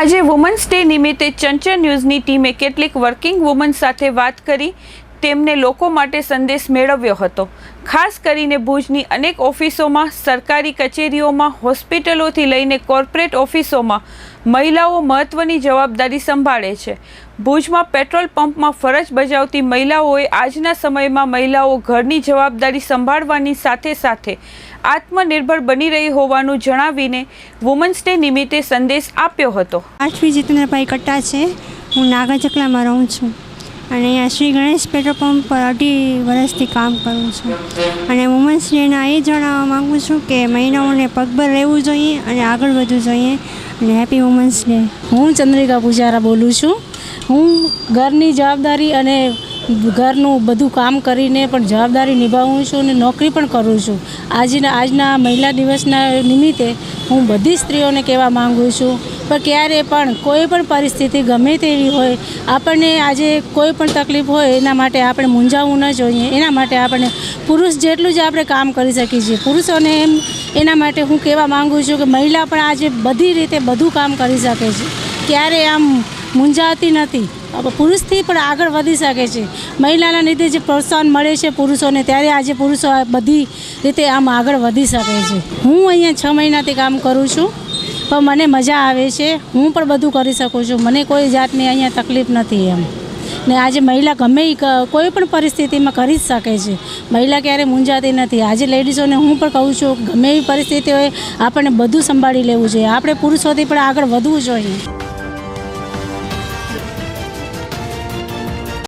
આજે women's day નિમિત્તે ચંચળ ન્યૂઝની ટીમે કેટલીક વર્કિંગ વુમન્સ સાથે વાત કરી. તેમને લોકો માટે સંદેશ મેળવ્યો હતો. ખાસ કરીને ભુજની અનેક ઓફિસોમાં, સરકારી કચેરીઓમાં, હોસ્પિટલોથી લઈને કોર્પોરેટ ઓફિસોમાં મહિલાઓ મહત્ત્વની જવાબદારી સંભાળે છે. ભુજમાં પેટ્રોલ પંપમાં ફરજ બજાવતી મહિલાઓએ આજના સમયમાં મહિલાઓ ઘરની જવાબદારી સંભાળવાની સાથે સાથે આત્મનિર્ભર બની રહી હોવાનું જણાવીને વુમન્સ ડે નિમિત્તે સંદેશ આપ્યો હતો. આઠમી જીતેન્દ્રભાઈ કટ્ટા છે. હું નાગરચકલામાં રહું છું. અને અહીંયા શ્રી ગણેશ પેટ્રોલ પંપ પર અઢી વર્ષથી કામ કરું છું. અને વુમન્સ ડેના એ જણાવવા માગું છું કે મહિલાઓને પગભર રહેવું જોઈએ અને આગળ વધવું જોઈએ. અને હેપી વુમન્સ ડે હું ચંદ્રિકા પૂજારા બોલું છું. હું ઘરની જવાબદારી અને ઘરનું બધું કામ કરીને પણ જવાબદારી નિભાવું છું અને નોકરી પણ કરું છું. આજના આજના મહિલા દિવસના નિમિત્તે હું બધી સ્ત્રીઓને કહેવા માગું છું પણ ક્યારે પણ કોઈ પણ પરિસ્થિતિ ગમે તેવી હોય, આપણને આજે કોઈ પણ તકલીફ હોય, એના માટે આપણે મૂંઝાવવું ન જોઈએ. એના માટે આપણે પુરુષ જેટલું જ આપણે કામ કરી શકીએ છીએ. પુરુષોને એમ, એના માટે હું કહેવા માગું છું કે મહિલા પણ આજે બધી રીતે બધું કામ કરી શકે છે. ક્યારે આમ મૂંઝાતી નથી. પુરુષથી પણ આગળ વધી શકે છે. મહિલાના લીધે જે પ્રોત્સાહન મળે છે પુરુષોને, ત્યારે આજે પુરુષો બધી રીતે આમ આગળ વધી શકે છે. હું અહીંયા છ મહિનાથી કામ કરું છું. પણ મને મજા આવે છે. હું પણ બધું કરી શકું છું. મને કોઈ જાતની અહીંયા તકલીફ નથી એમ. ને આજે મહિલા ગમે કોઈ પણ પરિસ્થિતિમાં કરી જ શકે છે. મહિલા ક્યારે મૂંઝાતી નથી. આજે લેડીઝોને હું પણ કહું છું, ગમે એવી પરિસ્થિતિ હોય, આપણને બધું સંભાળી લેવું જોઈએ. આપણે પુરુષોથી પણ આગળ વધવું જોઈએ.